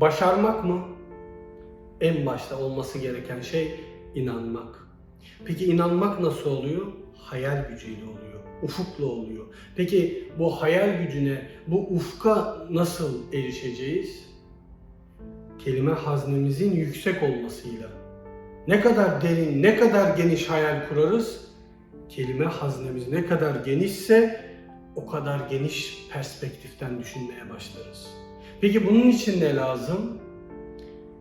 başarmak mı? En başta olması gereken şey inanmak. Peki inanmak nasıl oluyor? Hayal gücüyle oluyor, ufukla oluyor. Peki bu hayal gücüne, bu ufka nasıl erişeceğiz? Kelime haznemizin yüksek olmasıyla. Ne kadar derin, ne kadar geniş hayal kurarız? Kelime haznemiz ne kadar genişse o kadar geniş perspektiften düşünmeye başlarız. Peki bunun için ne lazım?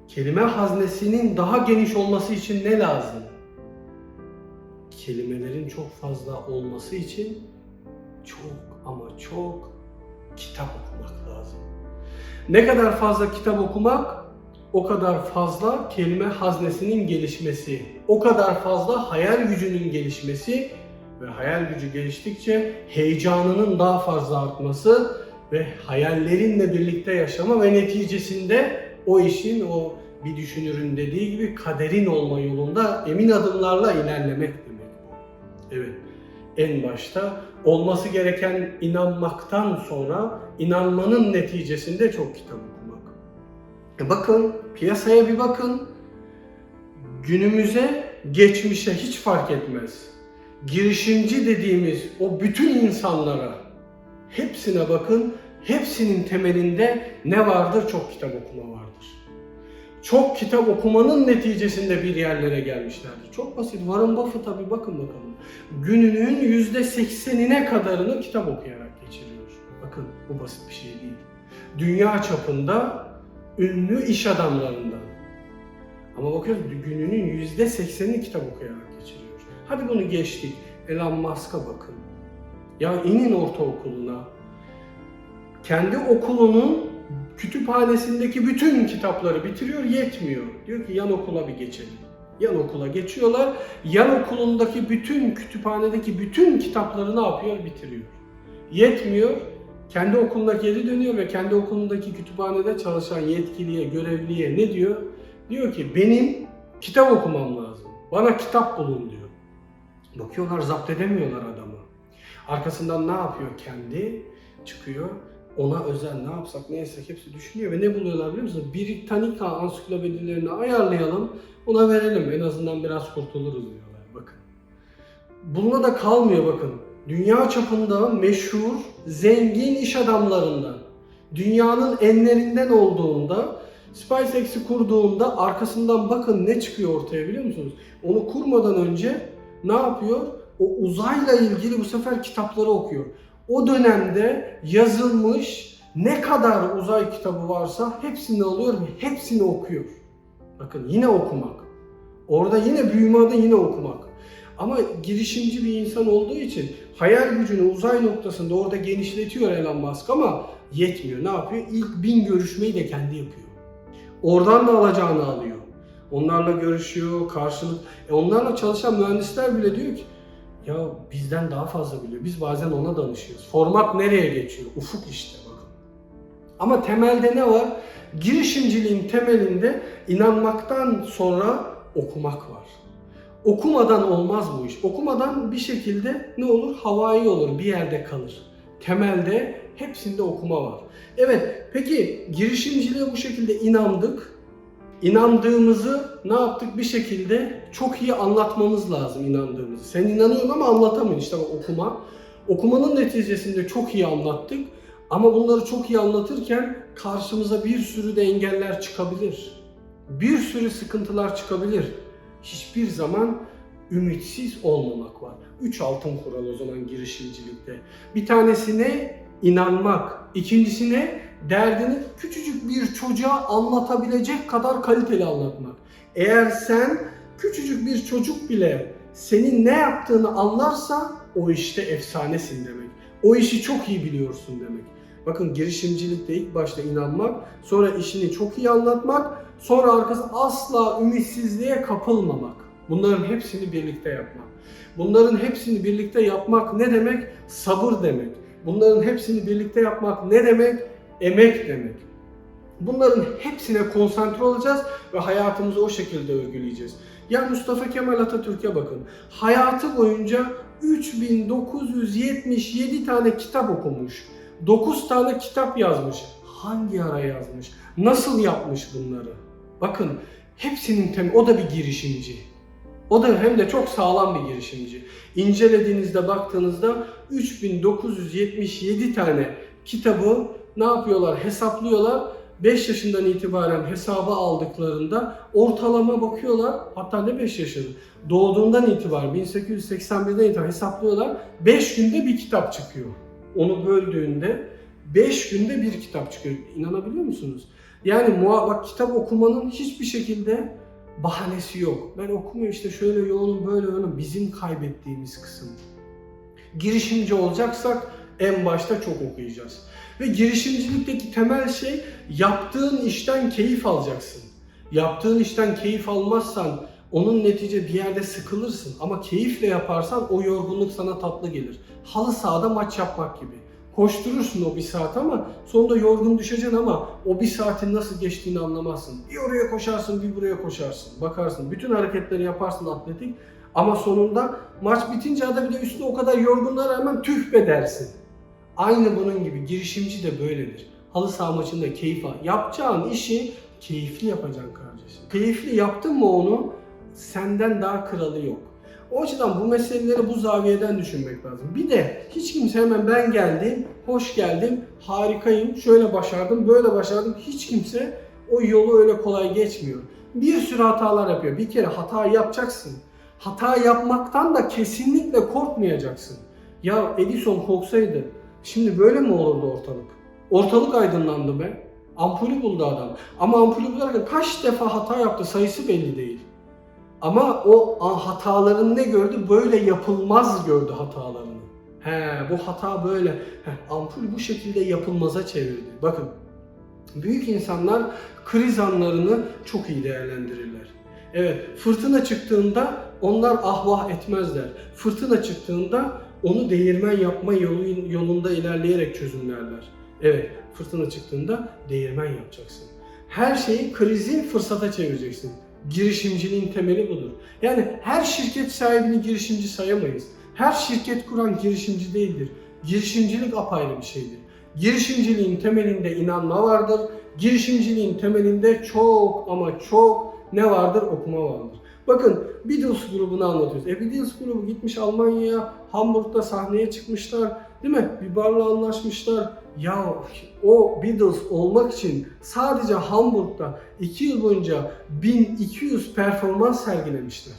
Kelime haznesinin daha geniş olması için ne lazım? Kelimelerin çok fazla olması için çok ama çok kitap okumak lazım. Ne kadar fazla kitap okumak, o kadar fazla kelime haznesinin gelişmesi, o kadar fazla hayal gücünün gelişmesi ve hayal gücü geliştikçe heyecanının daha fazla artması ve hayallerinle birlikte yaşama ve neticesinde o işin o bir düşünürün dediği gibi kaderin olma yolunda emin adımlarla ilerlemek demek bu. Evet. En başta olması gereken inanmaktan sonra inanmanın neticesinde çok kitap okumak. E bakın piyasaya bir bakın. Günümüze, geçmişe hiç fark etmez. Girişimci dediğimiz o bütün insanlara hepsine bakın. Hepsinin temelinde ne vardır? Çok kitap okuma vardır. Çok kitap okumanın neticesinde bir yerlere gelmişlerdir. Çok basit. Warren Buffett'a bir bakın bakalım. Gününün yüzde seksenine kadarını kitap okuyarak geçiriyor. Bakın bu basit bir şey değil. Dünya çapında ünlü iş adamlarından. Ama bakıyoruz gününün yüzde seksenini kitap okuyarak geçiriyor. Hadi bunu geçtik. Elon Musk'a bakın. Ya inin ortaokuluna. Kendi okulunun kütüphanesindeki bütün kitapları bitiriyor, yetmiyor. Diyor ki yan okula bir geçelim. Yan okula geçiyorlar. Yan okulundaki bütün kütüphanedeki bütün kitapları ne yapıyor? Bitiriyor. Yetmiyor. Kendi okuluna geri dönüyor ve kendi okulundaki kütüphanede çalışan yetkiliye, görevliye ne diyor? Diyor ki benim kitap okumam lazım. Bana kitap bulun diyor. Bakıyorlar zapt edemiyorlar adamı. Arkasından ne yapıyor kendi? Çıkıyor. Ona özel ne yapsak ne etsek hepsi düşünüyor ve ne buluyorlar biliyor musunuz? Britannica ansiklopedilerini ayarlayalım, ona verelim. En azından biraz kurtuluruz diyorlar. Bakın. Bununla da kalmıyor bakın. Dünya çapında meşhur, zengin iş adamlarından, dünyanın enlerinden olduğunda, SpaceX'i kurduğunda arkasından bakın ne çıkıyor ortaya biliyor musunuz? Onu kurmadan önce ne yapıyor? O uzayla ilgili bu sefer kitapları okuyor. O dönemde yazılmış ne kadar uzay kitabı varsa hepsini alıyor ve hepsini okuyor. Bakın yine okumak. Orada yine büyüme adı yine okumak. Ama girişimci bir insan olduğu için hayal gücünü uzay noktasında orada genişletiyor Elon Musk ama yetmiyor. Ne yapıyor? İlk bin görüşmeyi de kendi yapıyor. Oradan da alacağını alıyor. Onlarla görüşüyor, karşılık. E onlarla çalışan mühendisler bile diyor ki ya bizden daha fazla biliyor. Biz bazen ona danışıyoruz. Format nereye geçiyor? Ufuk işte bakın. Ama temelde ne var? Girişimciliğin temelinde inanmaktan sonra okumak var. Okumadan olmaz bu iş. Okumadan bir şekilde ne olur? Havai olur, bir yerde kalır. Temelde hepsinde okuma var. Evet, peki girişimciliğe bu şekilde inandık. İnandığımızı ne yaptık? Bir şekilde çok iyi anlatmamız lazım inandığımızı. Sen inanıyorsun ama anlatamıyorsun işte okuma. Okumanın neticesinde çok iyi anlattık. Ama bunları çok iyi anlatırken karşımıza bir sürü de engeller çıkabilir. Bir sürü sıkıntılar çıkabilir. Hiçbir zaman ümitsiz olmamak var. Üç altın kural o zaman girişimcilikte. Bir tanesine inanmak. İkincisine derdini küçücük bir çocuğa anlatabilecek kadar kaliteli anlatmak. Eğer sen küçücük bir çocuk bile senin ne yaptığını anlarsa o işte efsanesin demek. O işi çok iyi biliyorsun demek. Bakın girişimcilikte ilk başta inanmak, sonra işini çok iyi anlatmak, sonra arkası asla ümitsizliğe kapılmamak. Bunların hepsini birlikte yapmak. Bunların hepsini birlikte yapmak ne demek? Sabır demek. Bunların hepsini birlikte yapmak ne demek? Emek demek. Bunların hepsine konsantre olacağız ve hayatımızı o şekilde örgüleyeceğiz. Ya Mustafa Kemal Atatürk'e bakın. Hayatı boyunca 3977 tane kitap okumuş. 9 tane kitap yazmış. Hangi ara yazmış? Nasıl yapmış bunları? Bakın hepsinin tem o da bir girişimci. O da hem de çok sağlam bir girişimci. İncelediğinizde baktığınızda 3977 tane kitabı ne yapıyorlar? Hesaplıyorlar. 5 yaşından itibaren hesaba aldıklarında ortalama bakıyorlar. Hatta ne 5 yaşında? Doğduğundan itibaren 1881'den itibaren hesaplıyorlar. 5 günde bir kitap çıkıyor. Onu böldüğünde 5 günde bir kitap çıkıyor. İnanabiliyor musunuz? Yani bak kitap okumanın hiçbir şekilde bahanesi yok. Ben okumuyor işte şöyle yoğunum böyle yoğunum. Bizim kaybettiğimiz kısım. Girişimci olacaksak en başta çok okuyacağız. Ve girişimcilikteki temel şey yaptığın işten keyif alacaksın. Yaptığın işten keyif almazsan onun netice bir yerde sıkılırsın ama keyifle yaparsan o yorgunluk sana tatlı gelir. Halı sahada maç yapmak gibi. Koşturursun o bir saat ama sonunda yorgun düşeceksin ama o bir saatin nasıl geçtiğini anlamazsın. Bir oraya koşarsın, bir buraya koşarsın. Bakarsın, bütün hareketleri yaparsın atletik ama sonunda maç bitince de bir de üstüne o kadar yorgunluğa rağmen tüh be dersin. Aynı bunun gibi girişimci de böyledir. Halı saha maçında keyif al. Yapacağın işi keyifli yapacaksın kardeşim. Keyifli yaptın mı onu senden daha kralı yok. O açıdan bu meseleleri bu zaviyeden düşünmek lazım. Bir de hiç kimse hemen ben geldim, hoş geldim, harikayım, şöyle başardım, böyle başardım. Hiç kimse o yolu öyle kolay geçmiyor. Bir sürü hatalar yapıyor. Bir kere hata yapacaksın. Hata yapmaktan da kesinlikle korkmayacaksın. Ya Edison korksaydı şimdi böyle mi olurdu ortalık? Ortalık aydınlandı be. Ampulü buldu adam. Ama ampulü bularken kaç defa hata yaptı sayısı belli değil. Ama o hatalarını ne gördü? Böyle yapılmaz gördü hatalarını. He bu hata böyle. He, ampul bu şekilde yapılmaza çevirdi. Bakın büyük insanlar kriz anlarını çok iyi değerlendirirler. Evet fırtına çıktığında onlar ahvah etmezler. Fırtına çıktığında onu değirmen yapma yolu, yolunda ilerleyerek çözümlerler. Evet fırtına çıktığında değirmen yapacaksın. Her şeyi krizi fırsata çevireceksin. Girişimciliğin temeli budur. Yani her şirket sahibini girişimci sayamayız. Her şirket kuran girişimci değildir. Girişimcilik apayrı bir şeydir. Girişimciliğin temelinde inanma vardır. Girişimciliğin temelinde çok ama çok ne vardır? Okuma vardır. Bakın Beatles grubunu anlatıyoruz. E Beatles grubu gitmiş Almanya'ya, Hamburg'da sahneye çıkmışlar. Değil mi? Bir barla anlaşmışlar. Ya o Beatles olmak için sadece Hamburg'da 2 yıl boyunca 1200 performans sergilemişler.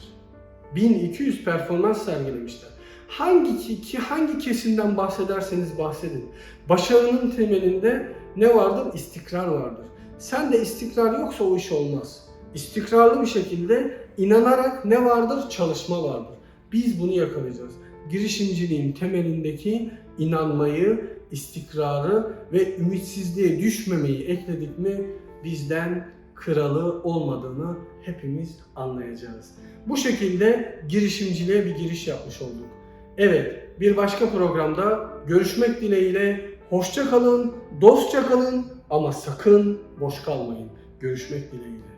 1200 performans sergilemişler. Hangi ki, ki hangi kesimden bahsederseniz bahsedin. Başarının temelinde ne vardır? İstikrar vardır. Sen de istikrar yoksa o iş olmaz. İstikrarlı bir şekilde inanarak ne vardır? Çalışma vardır. Biz bunu yakalayacağız. Girişimciliğin temelindeki inanmayı, istikrarı ve ümitsizliğe düşmemeyi ekledik mi bizden kralı olmadığını hepimiz anlayacağız. Bu şekilde girişimciliğe bir giriş yapmış olduk. Evet, bir başka programda görüşmek dileğiyle hoşça kalın, dostça kalın ama sakın boş kalmayın. Görüşmek dileğiyle.